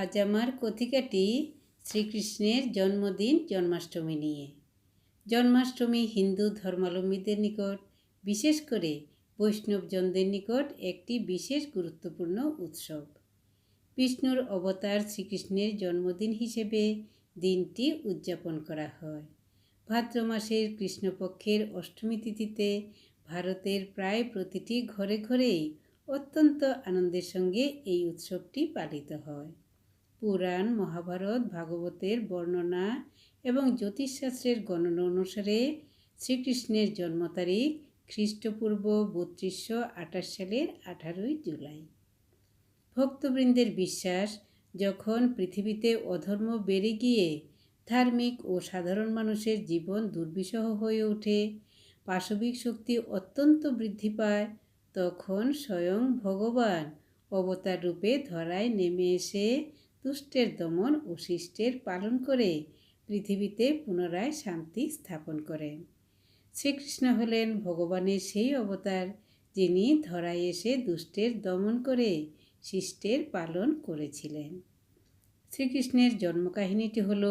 আজ আমার কথিকাটি শ্রীকৃষ্ণের জন্মদিন জন্মাষ্টমী নিয়ে। জন্মাষ্টমী হিন্দু ধর্মাবলম্বীদের নিকট, বিশেষ করে বৈষ্ণবজনদের নিকট একটি বিশেষ গুরুত্বপূর্ণ উৎসব। বিষ্ণুর অবতার শ্রীকৃষ্ণের জন্মদিন হিসেবে দিনটি উদযাপন করা হয়। ভাদ্র মাসের কৃষ্ণপক্ষের অষ্টমী তিথিতে ভারতের প্রায় প্রতিটি ঘরে ঘরেই অত্যন্ত আনন্দের সঙ্গে এই উৎসবটি পালিত হয়। পুরাণ, মহাভারত, ভাগবতের বর্ণনা এবং জ্যোতিষশাস্ত্রের গণনা অনুসারে শ্রীকৃষ্ণের জন্ম তারিখ খ্রিস্টপূর্ব বত্রিশশো আঠাশ সালের আঠারোই জুলাই। ভক্তবৃন্দের বিশ্বাস, যখন পৃথিবীতে অধর্ম বেড়ে গিয়ে ধার্মিক ও সাধারণ মানুষের জীবন দুর্বিষহ হয়ে ওঠে, পাশবিক শক্তি অত্যন্ত বৃদ্ধি পায়, তখন স্বয়ং ভগবান অবতার রূপে ধরায় নেমে এসে দুষ্টের দমন ও শিষ্টের পালন করে পৃথিবীতে পুনরায় শান্তি স্থাপন করেন শ্রীকৃষ্ণ হলেন ভগবানের সেই অবতার, যিনি ধরায় এসে দুষ্টের দমন করে শিষ্টের পালন করেছিলেন। শ্রীকৃষ্ণের জন্মকাহিনীটি হল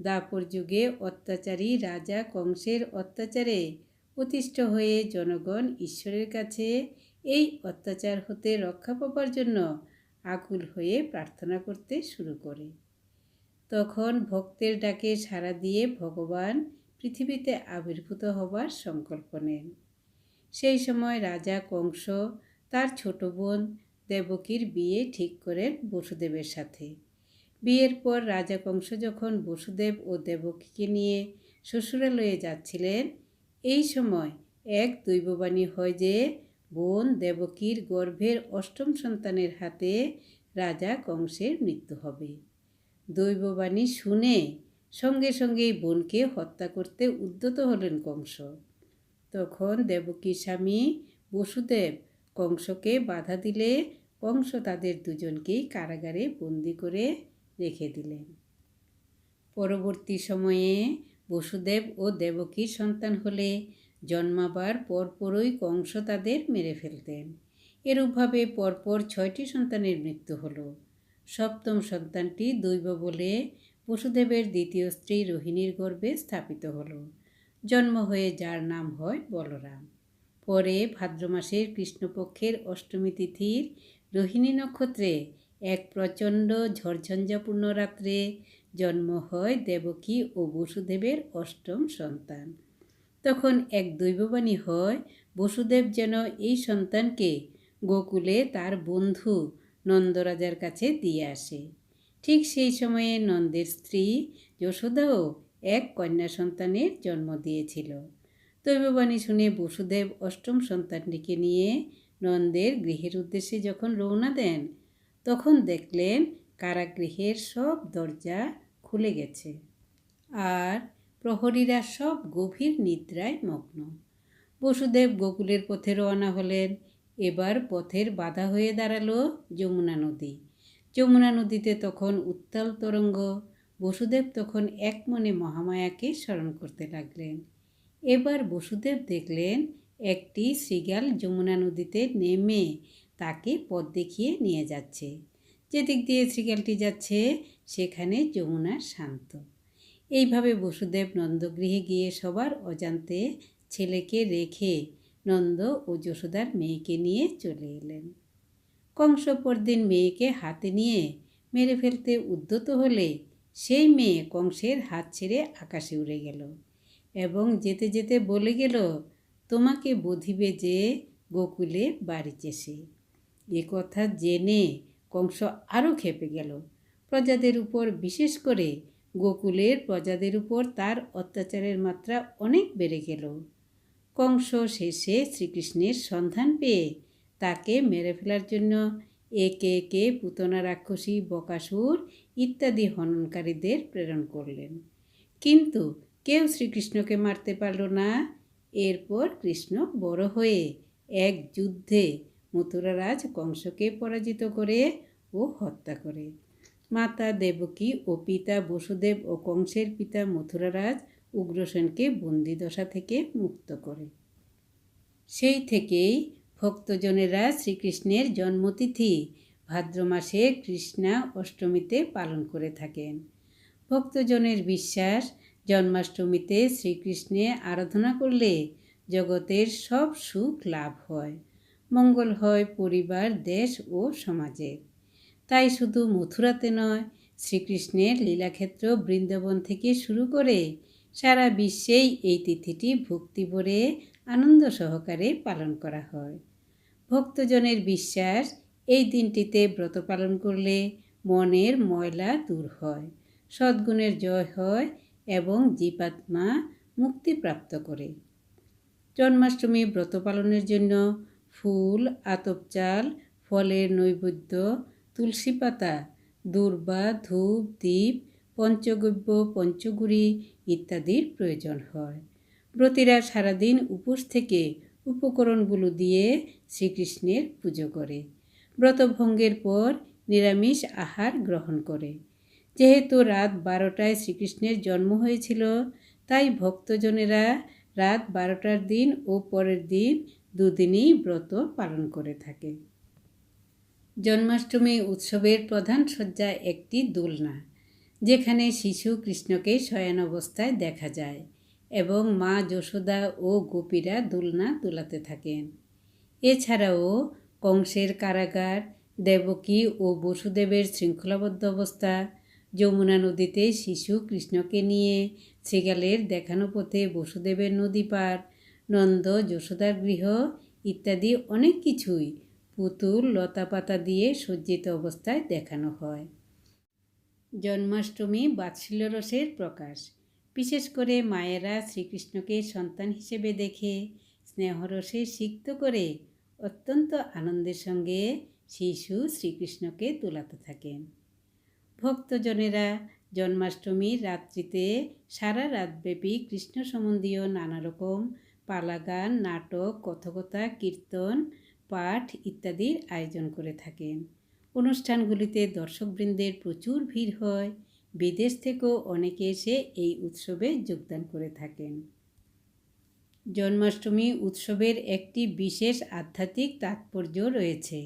দাপর যুগে অত্যাচারী রাজা কংসের অত্যাচারে অতিষ্ঠ হয়ে জনগণ ঈশ্বরের কাছে এই অত্যাচার হতে রক্ষা পাবার জন্য আকুল হয়ে প্রার্থনা করতে শুরু করে। তখন ভক্তের ডাকে সাড়া দিয়ে ভগবান পৃথিবীতে আবির্ভূত হবার সংকল্প নেন। সেই সময় রাজা কংস তার ছোট বোন দেবকীর বিয়ে ঠিক করেন বসুদেবের সাথে। বিয়ের পর রাজা কংস যখন বসুদেব ও দেবকীকে নিয়ে শ্বশুরালয়ে যাচ্ছিলেন, এই সময় এক দৈববাণী হয় যে বোন দেবকীর গর্ভের অষ্টম সন্তানের হাতে রাজা কংসের মৃত্যু হবে। দৈববাণী শুনে সঙ্গে সঙ্গেই বোনকে হত্যা করতে উদ্যত হলেন কংস। তখন দেবকীর স্বামী বসুদেব কংসকে বাধা দিলে কংস তাদের দুজনকেই কারাগারে বন্দি করে রেখে দিলেন। পরবর্তী সময়ে বসুদেব ও দেবকীর সন্তান হলে জন্মাবার পরপরই কংস তাদের মেরে ফেলতেন এরূপভাবে পরপর ছয়টি সন্তানের মৃত্যু হলো। সপ্তম সন্তানটি দৈব বলে বসুদেবের দ্বিতীয় স্ত্রী রোহিণীর গর্ভে স্থাপিত হলো। জন্ম হয়ে যার নাম হয় বলরাম। পরে ভাদ্র মাসের কৃষ্ণপক্ষের অষ্টমী তিথির রোহিণী নক্ষত্রে এক প্রচণ্ড ঝড়ঝঞ্ঝাপূর্ণ রাত্রে জন্ম হয় দেবকী ও বসুদেবের অষ্টম সন্তান। তখন এক দৈববাণী হয়, বসুদেব যেন এই সন্তানকে গোকুলে তার বন্ধু নন্দরাজার কাছে দিয়ে আসে। ঠিক সেই সময়ে নন্দের স্ত্রী যশোদাও এক কন্যা সন্তানের জন্ম দিয়েছিল। দৈববাণী শুনে বসুদেব অষ্টম সন্তানটিকে নিয়ে নন্দের গৃহের উদ্দেশ্যে যখন রওনা দেন, তখন দেখলেন কারাগৃহের সব দরজা খুলে গেছে। আর প্রহরীরা সব গভীর নিদ্রায় মগ্ন। বসুদেব গোকুলের পথে রওনা হলেন। এবার পথের বাধা হয়ে দাঁড়াল যমুনা নদী। যমুনা নদীতে তখন উত্তাল তরঙ্গ। বসুদেব তখন এক মনে মহামায়াকে স্মরণ করতে লাগলেন। এবার বসুদেব দেখলেন একটি শ্রীগাল যমুনা নদীতে নেমে তাকে পথ দেখিয়ে নিয়ে যাচ্ছে। যেদিক দিয়ে শ্রীগালটি যাচ্ছে, সেখানে যমুনা শান্ত। এইভাবে বসুদেব নন্দগৃহে গিয়ে সবার অজান্তে ছেলেকে রেখে নন্দ ও যশোদার মেয়েকে নিয়ে চলে এলেন। কংস পরদিন মেয়েকে হাতে নিয়ে মেরে ফেলতে উদ্যত হলে সেই মেয়ে কংসের হাত ছেড়ে আকাশে উড়ে গেল এবং যেতে যেতে বলে গেল, তোমাকে বধিবে যে গোকুলে বাড়িছে সে এ কথা জেনে কংস আরও খেপে গেল। প্রজাদের উপর বিশেষ করে গোকুলের প্রজাদের উপর তার অত্যাচারের মাত্রা অনেক বেড়ে গেল। কংস শেষে শ্রীকৃষ্ণের সন্ধান পেয়ে তাকে মেরে ফেলার জন্য একে একে পুতনা রাক্ষসী বকাসুর ইত্যাদি হননকারীদের প্রেরণ করলেন। কিন্তু কেউ শ্রীকৃষ্ণকে মারতে পারল না। এরপর কৃষ্ণ বড় হয়ে এক যুদ্ধে মথুরারাজ কংসকে পরাজিত করে ও হত্যা করে। মাতা দেবকী ও পিতা বসুদেব ও কংসের পিতা মথুরারাজ উগ্রসেনকে বন্দিদশা থেকে মুক্ত করে। সেই থেকেই ভক্তজনেরা শ্রীকৃষ্ণের জন্মতিথি ভাদ্র মাসে কৃষ্ণা অষ্টমীতে পালন করে থাকেন। ভক্তজনের বিশ্বাস, জন্মাষ্টমীতে শ্রীকৃষ্ণে আরাধনা করলে জগতের সব সুখ লাভ হয়। মঙ্গল হয় পরিবার, দেশ ও সমাজের। তাই শুধু মথুরাতে নয়, শ্রীকৃষ্ণের লীলাক্ষেত্র বৃন্দাবন থেকে শুরু করে সারা বিশ্বেই এই তিথিটি ভক্তি ভরে আনন্দ সহকারে পালন করা হয়। ভক্তজনের বিশ্বাস, এই দিনটিতে ব্রত পালন করলে মনের ময়লা দূর হয়, সদ্গুণের জয় হয় এবং জীবাত্মা মুক্তিপ্রাপ্ত করে। জন্মাষ্টমী ব্রত পালনের জন্য ফুল, আতপ চাল, ফলের নৈবেদ্য তুলসী পাতা, দূর্বা, ধূপ, দ্বীপ, পঞ্চগব্য, পঞ্চগুড়ি ইত্যাদির প্রয়োজন হয়। ব্রতীরা সারাদিন উপোস থেকে উপকরণগুলো দিয়ে শ্রীকৃষ্ণের পুজো করে। ব্রতভঙ্গের পর নিরামিষ আহার গ্রহণ করে। যেহেতু রাত বারোটায় শ্রীকৃষ্ণের জন্ম হয়েছিল, তাই ভক্তজনেরা রাত বারোটার দিন ও পরের দিন দুদিনই ব্রত পালন করে থাকে। জন্মাষ্টমী উৎসবের প্রধান সজ্জা একটি দোলনা, যেখানে শিশু কৃষ্ণকে শয়ন অবস্থায় দেখা যায় এবং মা যশোদা ও গোপীরা দোলনা দোলাতে থাকেন। এছাড়াও কংসের কারাগার, দেবকী ও বসুদেবের শৃঙ্খলাবদ্ধ অবস্থা, যমুনা নদীতে শিশু কৃষ্ণকে নিয়ে শ্রীগালের দেখানো পথে বসুদেবের নদী পার, নন্দ, যশোদার গৃহ ইত্যাদি অনেক কিছুই পুতুল লতাপাতা দিয়ে সজ্জিত অবস্থায় দেখানো হয়। জন্মাষ্টমী বাৎসল্য রসের প্রকাশ। বিশেষ করে মায়েরা শ্রীকৃষ্ণকে সন্তান হিসেবে দেখে স্নেহরসে সিক্ত করে অত্যন্ত আনন্দের সঙ্গে শিশু শ্রীকৃষ্ণকে তোলাতে থাকেন। ভক্তজনেরা জন্মাষ্টমীর রাত্রিতে সারা রাতব্যাপী কৃষ্ণ সম্বন্ধীয় নানারকম পালাগান, নাটক, কথকতা, কীর্তন পাঠ ইত্যাদির আয়োজন করে থাকেন। অনুষ্ঠানগুলিতে দর্শকবৃন্দের প্রচুর ভিড় হয়। বিদেশ থেকেও অনেকে এসে এই উৎসবে যোগদান করে থাকেন। জন্মাষ্টমী উৎসবের একটি বিশেষ আধ্যাত্মিক তাৎপর্য রয়েছে।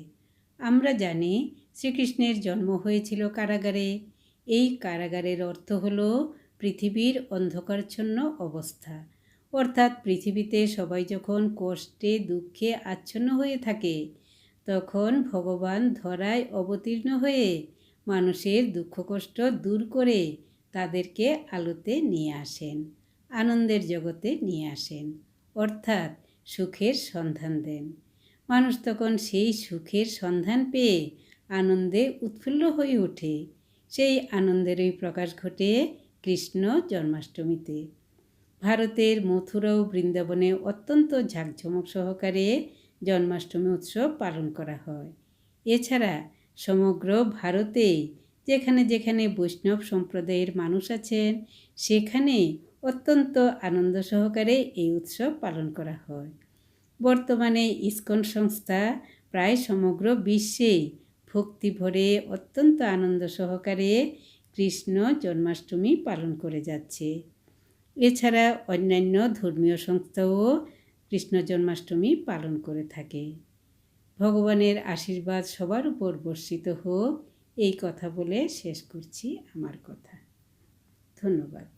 আমরা জানি শ্রীকৃষ্ণের জন্ম হয়েছিল কারাগারে। এই কারাগারের অর্থ হল পৃথিবীর অন্ধকারচ্ছন্ন অবস্থা। অর্থাৎ পৃথিবীতে সবাই যখন কষ্টে, দুঃখে আচ্ছন্ন হয়ে থাকে, তখন ভগবান ধরায় অবতীর্ণ হয়ে মানুষের দুঃখ কষ্ট দূর করে তাদেরকে আলোতে নিয়ে আসেন, আনন্দের জগতে নিয়ে আসেন, অর্থাৎ সুখের সন্ধান দেন। মানুষ তখন সেই সুখের সন্ধান পেয়ে আনন্দে উৎফুল্ল হয়ে ওঠে। সেই আনন্দেরই প্রকাশ ঘটে কৃষ্ণ জন্মাষ্টমীতে। ভারতের মথুরা ও বৃন্দাবনে অত্যন্ত ঝাঁকঝমক সহকারে জন্মাষ্টমী উৎসব পালন করা হয়। এছাড়া সমগ্র ভারতে যেখানে যেখানে বৈষ্ণব সম্প্রদায়ের মানুষ আছেন, সেখানে অত্যন্ত আনন্দ সহকারে এই উৎসব পালন করা হয়। বর্তমানে ইস্কন সংস্থা প্রায় সমগ্র বিশ্বে ভক্তি ভরে অত্যন্ত আনন্দ সহকারে কৃষ্ণ জন্মাষ্টমী পালন করে যাচ্ছে। এছাড়া অন্যান্য ধর্মীয় সংস্থাও কৃষ্ণ জন্মাষ্টমী পালন করে থাকে। ভগবানের আশীর্বাদ সবার উপর বর্ষিত হোক, এই কথা বলে শেষ করছি আমার কথা। ধন্যবাদ।